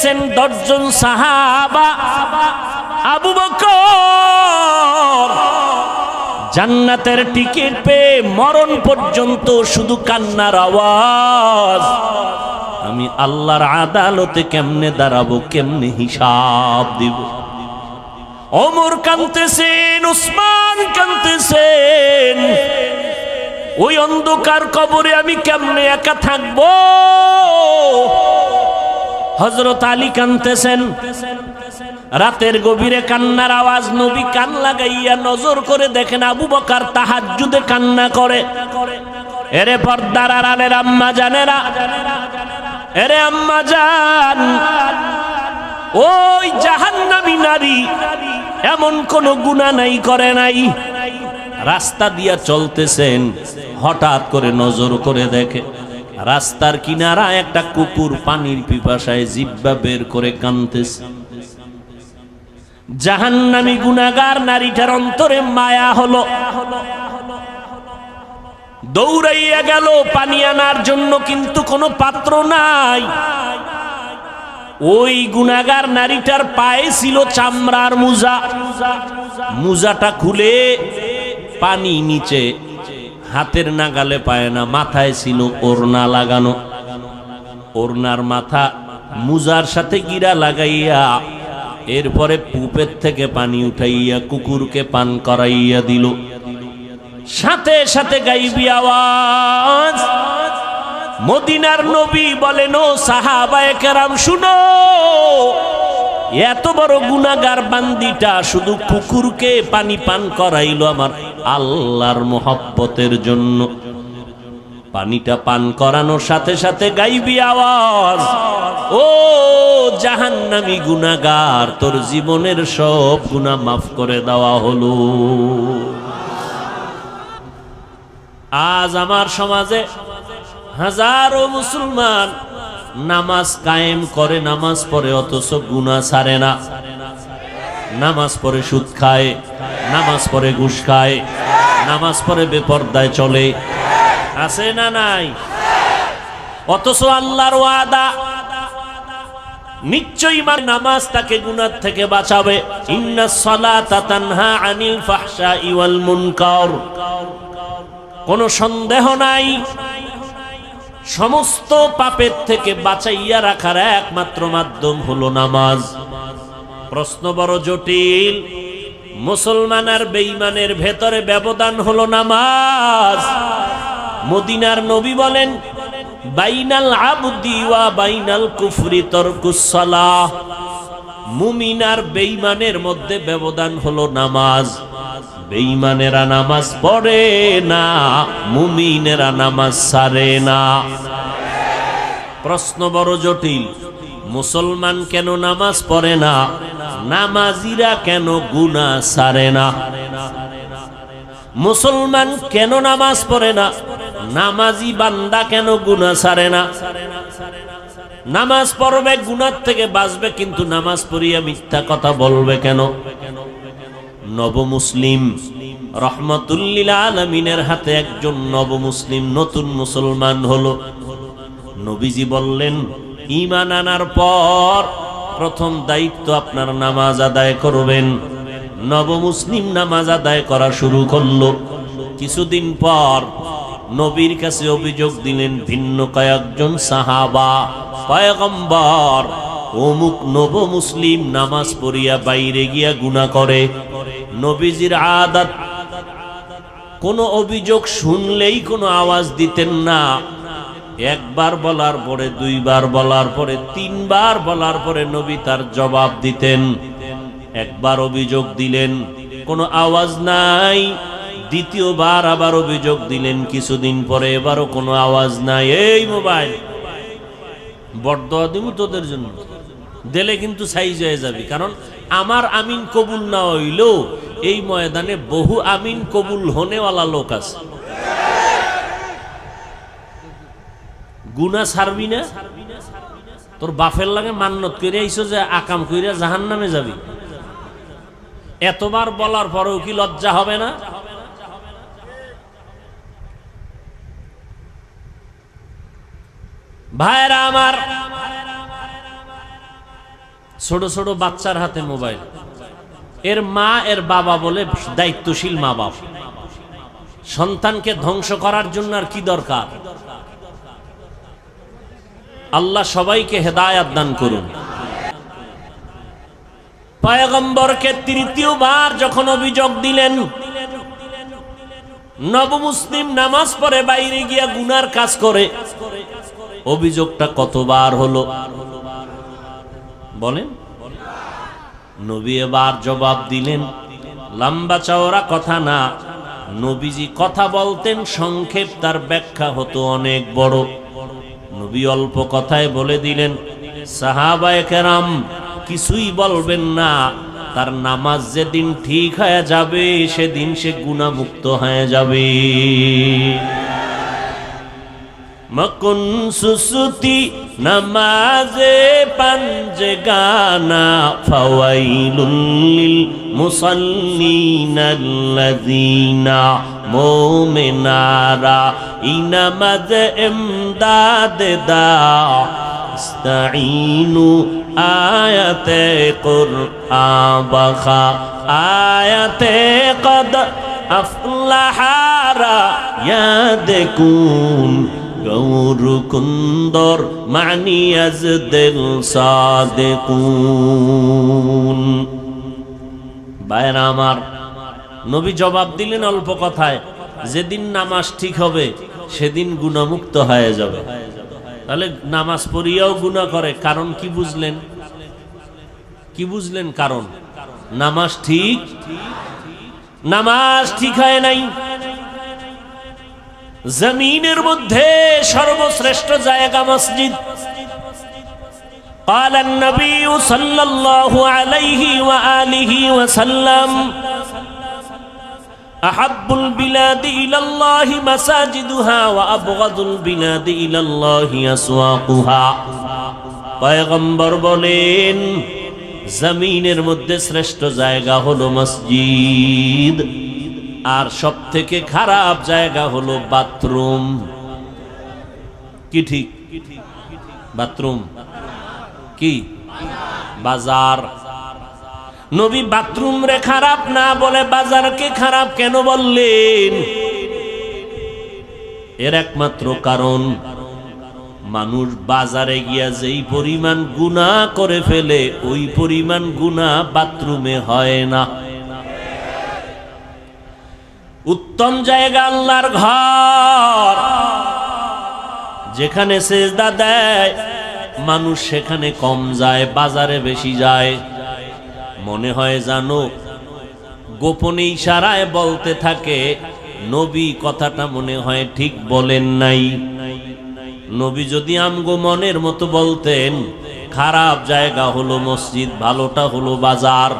পেয়েছেন দশজন সাহাবা, আবু বকর, জান্নাতের টিকিট পেয়ে মরণ পর্যন্ত শুধু কান্নার আওয়াজ। আমি আল্লাহর আদালতে কেমনে দাঁড়াবো, কেমনে হিসাব দিব? অমর কানতেছেন উসমান কানতেছেন ওই অন্ধকার কবরে আমি কেমনে একা থাকব? হজরত আলী কানতেছেন। রাতের গভীরে কান্নার আওয়াজ নবী কান লাগাইয়া নজর করে দেখেন আবু বকার তাহাজ্জুদে কান্না করে। এরে পর্দার আড়ালের আম্মা জানেরা, এরে আম্মা জান, ওই জাহান্নামী নারী এমন কোন গুণা নাই, করে নাই। রাস্তা দিয়া চলতেছেন, হঠাৎ করে নজর করে দেখে রাস্তার কিনারা একটা কুকুর পানির পিপাসায় জিব্বা বের করে কানতেছে। জাহান্নামী গুনাগার নারীটার অন্তরে মায়া হলো। দৌড়াইয়া গেল, পানি আনার জন্য কিন্তু কোনো পাত্র নাই। ওই গুনাগার নারীটার পায়ে ছিল চামড়ার মুজা। মুজাটা খুলে পানি নিচে হাতের নাগালে পায় না, মাথায় ছিল ওড়না লাগানো। ওড়নার মাথা মুজার সাথে গিরা লাগাইয়া, এরপরে পুপের থেকে পানি উঠাইয়া, কুকুরকে পান করাইয়া দিল। সাথে সাথে গাইবি আওয়াজ, মদিনার নবী বলেন, ও সাহাবায়ে কেরাম, শুনো, এত বড় গুনাগার বান্দিটা শুধু কুকুরকে পানি পান করাইলো আমার। আল্লাহর মোহব্বতের জন্য। পানিটা পান করানোর সাথে সাথে গাইবি আওয়াজ। ও জাহান্নামি গুনাগার তোর জীবনের সব গুনাহ মাফ করে দেওয়া হলো। আজ আমার সমাজে হাজারো মুসলমান নামাজ কায়েম করে, নামাজ পড়ে, অথচ গুনা ছাড়ে না। নামাজ পড়ে সুদ খায়, নামাজ পড়ে ঘুষ খায়, নামাজ পড়ে বেপর্দায় চলে। আছে না নাই? অথচ আল্লাহর ওয়াদা, নিশ্চয়ই মার নামাজ তাকে গুনার থেকে বাঁচাবে। ইন্না সালাতা তানহা আনিল ফাহশাই ওয়াল মুনকার। কোনো সন্দেহ নাই। সমস্ত পাপের থেকে বাঁচাইয়া রাখার একমাত্র মাধ্যম হলো নামাজ। প্রশ্ন বড় জটিল। মুসলমান আর বেঈমানের ভেতরে ব্যবধান হলো নামাজ। মদিনার নবী বলেন, বাইনাল আবদি ওয়া বাইনাল কুফরি তরকুস সালাহ। মুমিন আর বেঈমানের মধ্যে ব্যবধান হলো নামাজ। বেঈমানেরা নামাজ পড়ে না, মুমিনেরা নামাজ সারে না। প্রশ্ন বড় জটিল, মুসলমান কেন নামাজ পড়ে না? নামাজিরা কেন গুনা সারে না? মুসলমান কেন নামাজ পড়ে না? নামাজি বান্দা কেন গুনা সারে না? নামাজ পড়বে গুনার থেকে বাঁচবে, কিন্তু নামাজ পড়িয়া মিথ্যা কথা বলবে কেন? নব মুসলিম রহমতুল্লিল আলমিনের হাতে একজন নব মুসলিম নতুন মুসলমান হলো। নবীজি বললেন ইমান আনার পর প্রথম দায়িত্ব আপনার নামাজ আদায় করবেন। নব মুসলিম নামাজ আদায় করা শুরু করল। কিছুদিন পর নবীর কাছে অভিযোগ দিলেন, ভিন্ন কয়েকজন সাহাবা, পয়গম্বর, অমুক নব মুসলিম নামাজ পড়িয়া বাইরে গিয়া গুণা করে। নবীজির আদাত কোনো অভিযোগ শুনলেই কোনো আওয়াজ দিতেন না। একবার বলার পরে, দুইবার বলার পরে, তিনবার বলার পরে নবী তার জবাব দিতেন। একবার অভিযোগ দিলেন, কোনো আওয়াজ নাই। দ্বিতীয়বার আবার অভিযোগ দিলেন, কিছুদিন পরে এবারও কোনো আওয়াজ নাই। এই মোবাইল বরদোয়া দিব তোদের জন্য। দিলে কিন্তু সাইজ হয়ে যাবে। কারণ আমার আমিন কবুল না হইলেও এই ময়দানে বহু আমিন কবুল হনেওয়ালা লোক আছে। গুনা ছাড়বি না? তোর বাফের লাগে মান্নত করে আইসো যে আকাম কইরা জাহান নামে যাবি। এতবার বলার পরেও কি লজ্জা হবে না? ভাইরা আমার, ছোট ছোট বাচ্চার হাতে মোবাইল। এর মা, এর বাবা বলে দায়িত্বশীল মা বাপ সন্তানকে ধ্বংস করার জন্য আর কি দরকার? আল্লাহ সবাইকে হেদায়াত দান করুন। পায়গম্বরকে তৃতীয়বার যখন অভিযোগ দিলেন, নবমুসলিম নামাজ পড়ে, বাইরে গিয়া গুনার কাজ করে, অভিযোগটা কতবার হলো? বলেন। নবী এবার জবাব দিলেন, লম্বা চওড়া কথা না। নবীজি কথা বলতেন, সংক্ষেপ, তার ব্যাখ্যা হতো অনেক বড়। নবী অল্প কথায় বলে দিলেন, সাহাবায়ে কেরাম, কিছুই বলবেন না। তার নামাজ যেদিন ঠিক হয়ে যাবে, সেদিন সে গুণামুক্ত হয়ে যাবে। মকুন সুসুতি নামাজে পাঞ্জে গানা ফাওয়াইলুল মুসাল্লিনাল্লাযীনা মুমিনারা, ইনামাজ ইমদাদ দা, ইস্তাঈনু আয়াতে কুরআন বাখা, আয়াতে কদ আফলাহারা, ইয়াদকুন গৌর কুন্দর মানি আজ দিল সাদেকুন। বায়রা আমার নবী জবাব দিলেন অল্প কথায় যেদিন নামাজ ঠিক হবে সেদিন গুণামুক্ত হয়ে যাবে তাহলে নামাজ পড়িয়াও গুণা করে কারণ কি বুঝলেন কি বুঝলেন কারণ নামাজ ঠিক নামাজ ঠিক হয় নাই জমিনের মধ্যে সর্বশ্রেষ্ঠ জায়গা মসজিদ قال النبي صلى الله عليه وآله وسلم أحب البلاد إلى الله مساجدها وأبغض البلاد إلى الله أسواقها পয়গম্বর বলেন জমিনের মধ্যে শ্রেষ্ঠ জায়গা হলো মসজিদ আর সব থেকে খারাপ জায়গা হলো বাথরুম কি ঠিক বাথরুম কি বাজার নবী বাথরুম রে খারাপ না বলে বাজারকে খারাপ কেন বললেন? এর একমাত্র কারণ, মানুষ বাজারে গিয়া যেই পরিমাণ গুণা করে ফেলে, ওই পরিমাণ গুণা বাথরুমে হয় না। উত্তম জায়গা আল্লাহর ঘর। যেখানে সেজদা দেয়, মানুষ সেখানে কম যায়, বাজারে বেশি যায়। মনে হয় জানো, গোপনে ইশারায় বলতে থাকে, নবী কথাটা মনে হয় ঠিক বলেন নাই। নবী যদি আমগো মনের মতো বলতেন, খারাপ জায়গা হলো মসজিদ, ভালোটা হলো বাজার।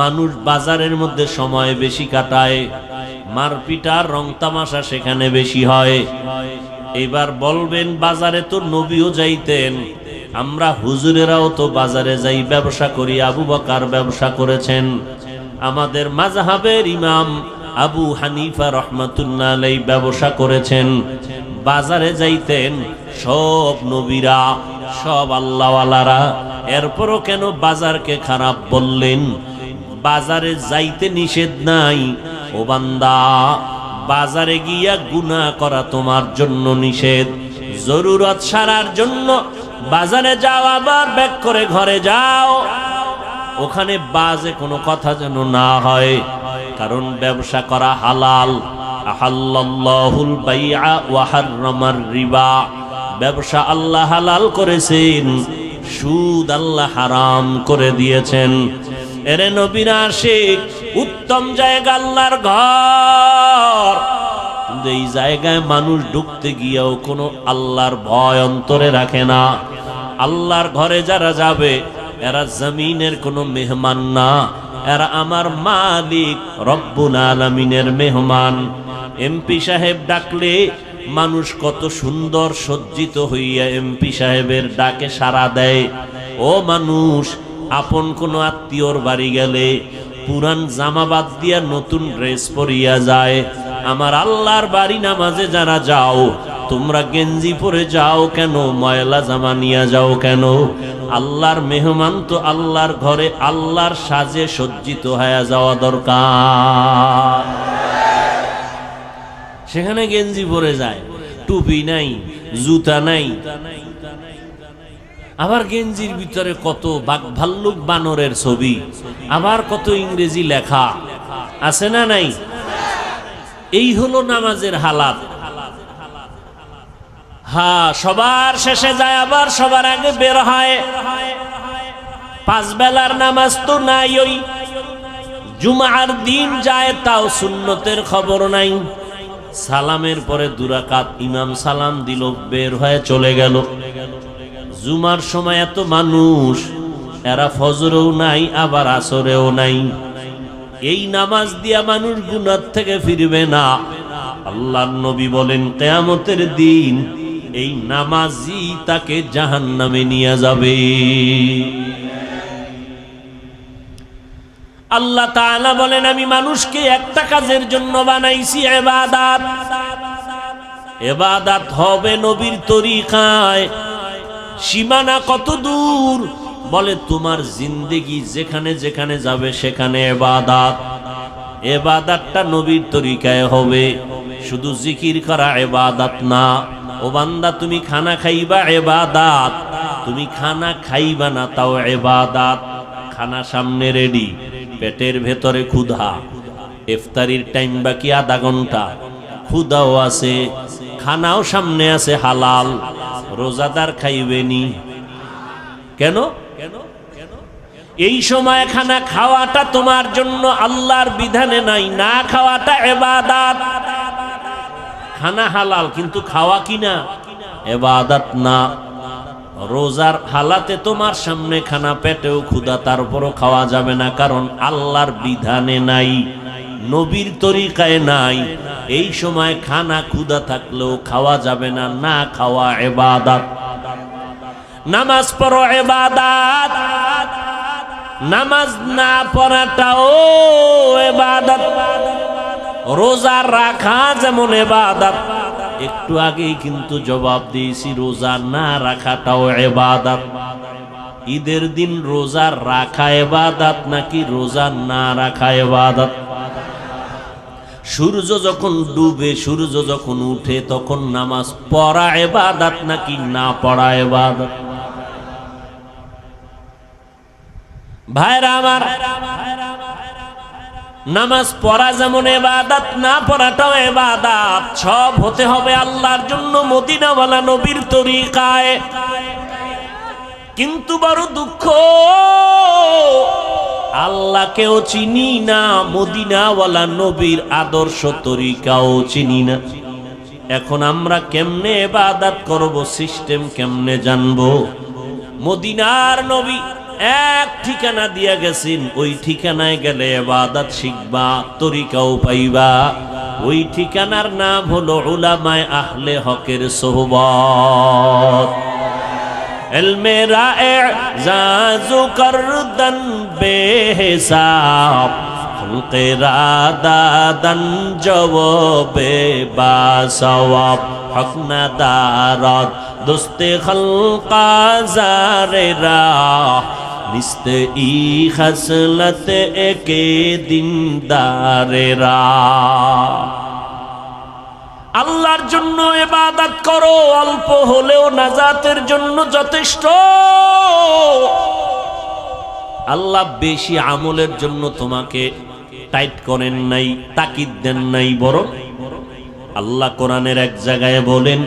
মানুষ বাজারের মধ্যে সময় বেশি কাটায় মারপিটার রং তামাশা সেখানে বেশি হয়। এবার বলবেন, বাজারে তো নবীও যাইতেন আমরা হুজুরেরাও তো বাজারে যাই ব্যবসা করি, আবু বকার ব্যবসা করেছেন। আমাদের মাজাহাবের ইমাম আবু হানিফা রহমাতুল্লাহ ব্যবসা করেছেন। বাজারে যাইতেন, সব নবীরা, সব আল্লাহওয়ালারা। এরপরও কেন বাজারকে খারাপ বললেন? বাজারে যাইতে নিষেধ নাই। ও বান্দা, বাজারে গিয়া গুনাহ করা তোমার জন্য নিষেধ। জরুরত সারার জন্য বাজারে যাও আবার ব্যাক করে ঘরে যাও। ওখানে বাজে কোনো কথা যেন না হয়, কারণ ব্যবসা করা হালাল। আহাল্লাহুল বাইআ ওয়া রিবা। ব্যবসা আল্লাহ হালাল করেছেন, সুদ আল্লাহ হারাম করে দিয়েছেন। এরে নবীর আশিক, উত্তম জায়গা আল্লাহর ঘর। এই জায়গায় মানুষ ঢুকতে গিয়েও কোনো আল্লাহর ভয় অন্তরে রাখে না। আল্লাহর ঘরে যারা যাবে, এরা জমিনের কোনো মেহমান না। এরা আমার মালিক, রব্বুল আলমিনের মেহমান। এমপি সাহেব ডাকলে মানুষ কত সুন্দর সজ্জিত হইয়া এমপি সাহেবের ডাকে সাড়া দেয়। ও মানুষ, আপন কোনো আত্মীয়র বাড়ি গেলে পুরান জামা বাদ দিয়া নতুন ড্রেস পরিয়া যায়। আমার আল্লাহর বাড়ি নামাজে যারা যাও, তোমরা গেঞ্জি পরে যাও কেন? ময়লা জামা নিয়ে যাও কেন? আল্লাহর মেহমান তো আল্লাহর ঘরে আল্লাহর সাজে সজ্জিত হয়ে যাওয়া দরকার। সেখানে গেঞ্জি পরে যায়, টুপি নাই, জুতা নাই। আবার গেঞ্জির ভিতরে কত ভাল্লুক বানরের ছবি, আবার কত ইংরেজি লেখা, আছে না নাই? এই হলো নামাজের হালাত। হ্যাঁ সবার শেষে যায়, আবার সবার আগে বের হয়। বেলার নামাজ তো নাই ওই জুমার দিন যায়, তাও সুন্নতের খবর নাই। সালামের পরে দুরাকাত, ইমাম সালাম দিল, বের হয়ে চলে গেল। জুমার সময় এত মানুষ, এরা ফজরেও নাই, আবার আসরেও নাই। এই নামাজ দিয়া মানুষ গুনার থেকে ফিরবে না। আল্লাহর নবী বলেন, কেয়ামতের দিন এই নামাজই তাকে জাহান নামে নিয়ে যাবে। আল্লাহ তাআলা বলেন, আমি মানুষকে একটা কাজের জন্য বানাইছি, এবাদাত। এবাদাত হবে নবীর তরিকায়। সীমানা কত দূর? বলে, তোমার জিন্দেগি যেখানে যেখানে যাবে, সেখানে এবাদাত। এবাদাতটা নবীর তরিকায় হবে। শুধু জিকির করা এবাদাত না। ও বান্দা, তুমি খানা খাইবা এবাদাত। তুমি খানা খাইবা না, তাও এবাদাত। খানা সামনে রেডি, পেটের ভেতরে ক্ষুধা। ইফতারির টাইম বাকি আধা ঘণ্টা। ক্ষুধাও আছে, খানাও সামনে আছে হালাল। রোজাদার খাইবেনি কেন? এই সময় খানা খাওয়াটা তোমার জন্য আল্লাহর বিধানে নাই, না খাওয়াটা এবাদাত। খানা হালাল, কিন্তু খাওয়া কিনা? এবাদাত না। রোজার হালাতে তোমার সামনে খানা পেটেও ক্ষুধা, তারপরও খাওয়া যাবে না, কারণ আল্লাহর বিধানে নাই, নবীর তরিকায় নাই। এই সময় খানা ক্ষুধা থাকলেও খাওয়া যাবে না না খাওয়া এবাদাত। নামাজ পড়ো এবাদাত। নামাজ না পড়াটাও এবাদাত। রোজা রাখা যেমন এবাদাত। একটু আগেই কিন্তু জবাব দিয়েছি, রোজা না রাখাটাও এবাদত। ঈদের দিন রোজা রাখা এবাদাত নাকি রোজা না রাখা এবাদাত? সূর্য যখন ডুবে, সূর্য যখন উঠে, তখন নামাজ পড়া এবাদাত নাকি না পড়া এবাদাত? ভাইরা আমার, নামাজ পড়া যেমন এবাদাত, না পড়াটাও এবাদাত। সব হতে হবে আল্লাহর জন্য মদিনাওয়ালা নবীর তরিকায়। কিন্তু বড় দুঃখ, আল্লাহকেও চিনি না, মদিনাওয়ালা নবীর আদর্শ তরিকাও চিনি না। এখন আমরা কেমনে এবাদাত করব, সিস্টেম কেমনে জানব? মদিনার নবী এক ঠিকানা দিয়া গেছেন, ওই ঠিকানায় গেলে এবাদাত শিখবা, তরিকাও পাইবা। ওই ঠিকানার নাম হলো উলামায় আহলে হকের দারদ দোস্তে খলকা জারে রাহ নিস্তে ই খসলত একে দিন আল্লাহর জন্য এবাদাত করো, অল্প হলেও নাজাতের জন্য যথেষ্ট। আল্লাহ বেশি আমলের জন্য তোমাকে টাইট করেন নাই, তাকিদ দেন নাই বড় আল্লাহ কোরআনের এক জায়গায় বলেন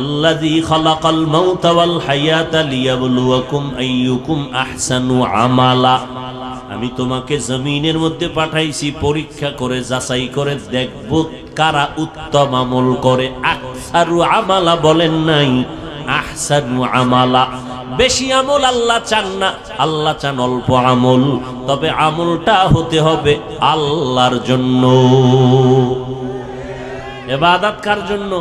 আল্লাযী খালাকাল মাউতা ওয়াল হায়াতা লিয়াবলুয়াকুম আইয়ুকুম আহসানু আমালা। আমি তোমাকে জমিনের মধ্যে পাঠাইছি, পরীক্ষা করে, যাচাই করে, দেখব কারা উত্তম আমল করে। আকসারু আমালা বলেন নাই, আহসানু আমালা। বেশি আমল আল্লাহ চান না, আল্লাহ চান অল্প আমল। তবে আমলটা হতে হবে আল্লাহর জন্য। এবাদাত কার জন্য?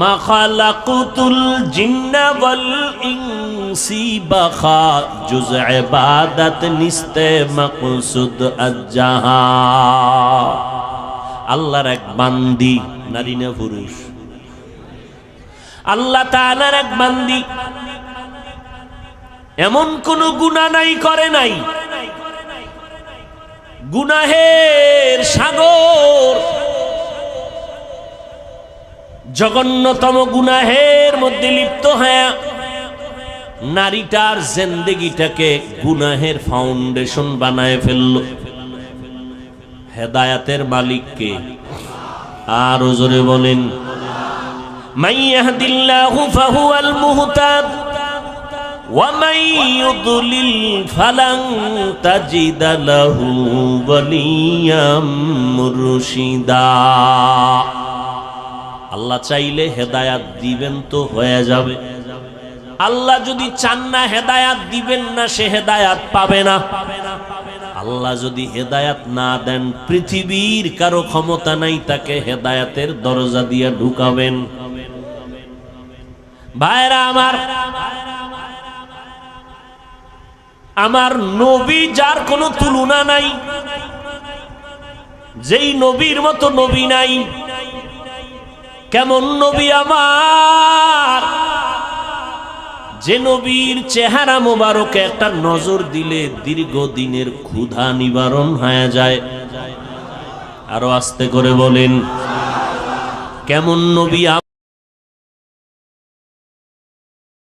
মা খালাকুতুল জিন্না ওয়াল ইনসি বাখা, জুজ ইবাদত নিস্তে মাকসুদ আজ্জাহা। আল্লাহর এক বান্দি, নারী না পুরুষ? আল্লাহ তাআলার এক বান্দি। এমন কোন গুনাহ নাই, করে নাই। গুনাহের সাগর জঘন্যতম গুনাহের মধ্যে লিপ্ত হ্যাঁ নারীটার জেন্দেগিটাকে গুনাহের ফাউন্ডেশন বানায় ফেলল। হেদায়াতের মালিককে আর জোরে বলেন মুহতাদ ওয়া মুরশিদা। আল্লাহ চাইলে হেদায়াত দিবেন তো হয়ে যাবে। আল্লাহ যদি চান না হেদায়াত দিবেন না, সে হেদায়াত পাবে না। আল্লাহ যদি হেদায়াত না দেন, পৃথিবীর কারও ক্ষমতা নাই, তাকে হেদায়াতের দরজা দিয়ে ঢুকাবেন। ভাইরা আমার আমার নবী যার কোনো তুলনা নাই, যেই নবীর মতো নবী নাই কেমন নবী আমার? যে নবীর চেহারা মোবারকে একটা নজর দিলে দীর্ঘদিনের ক্ষুধা নিবারণ হয়ে যায়। আরও আস্তে করে বলেন, কেমন নবী